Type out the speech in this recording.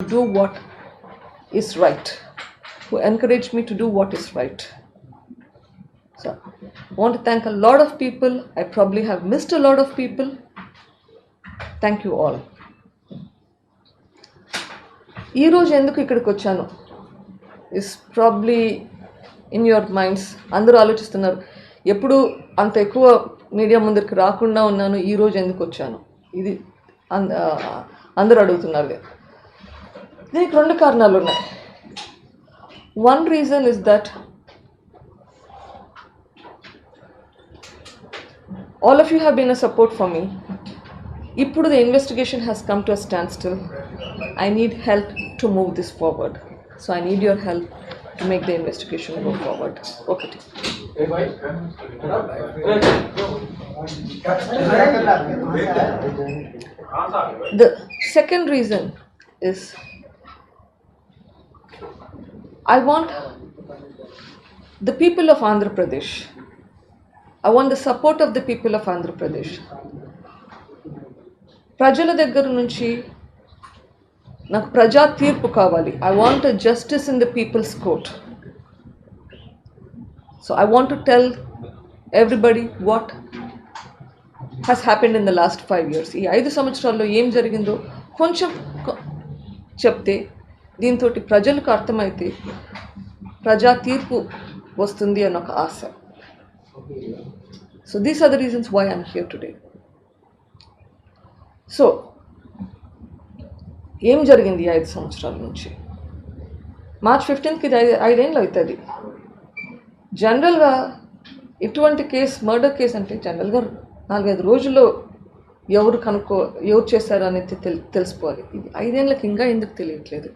do what is right, who encouraged me to do what is right. So, I want to thank a lot of people. I probably have missed a lot of people. Thank you all. ఈరోజు ఎందుకు ఇక్కడికి వచ్చాను is probably in your minds అందరూ ఆలోచిస్తున్నారు ఎప్పుడు అంత ఎక్కువ media ముందరికి రాకుండా ఉన్నాను ఈరోజు ఎందుకు వచ్చాను ఇది అందరూ అడుగుతున్నారు దీనికి రెండు కారణాలు ఉన్నాయి one reason is that all of you have been a support for me. ఇప్పుడు the investigation has come to a standstill. I need help to move this forward. So I need your help to make the investigation go forward. ఒకటి The second reason is I want the people of Andhra Pradesh. I want the support of the people of Andhra Pradesh. ప్రజల దగ్గర నుంచి నాకు ప్రజా తీర్పు కావాలి. I want justice in the people's court so I want to tell everybody what has happened in the last five years ఈ ఐదు సంవత్సరాల్లో ఏం జరిగిందో కొంచెం చెప్తే దీంతో ప్రజలకు అర్థమైతే ప్రజా తీర్పు వస్తుంది అని ఒక ఆశ. So these are the reasons why I'm here today so ఏం జరిగింది ఐదు సంవత్సరాల నుంచి? మార్చ్ ఫిఫ్టీన్త్కి ఇది ఐదు ఐదేళ్ళు అవుతుంది. జనరల్గా ఇటువంటి కేసు మర్డర్ కేసు అంటే జనరల్గా నాలుగైదు రోజుల్లో ఎవరు కనుక్కో ఎవరు చేశారు అనేది తెలి తెలిసిపోవాలి. ఇది ఐదేళ్ళకి ఇంకా ఎందుకు తెలియట్లేదు?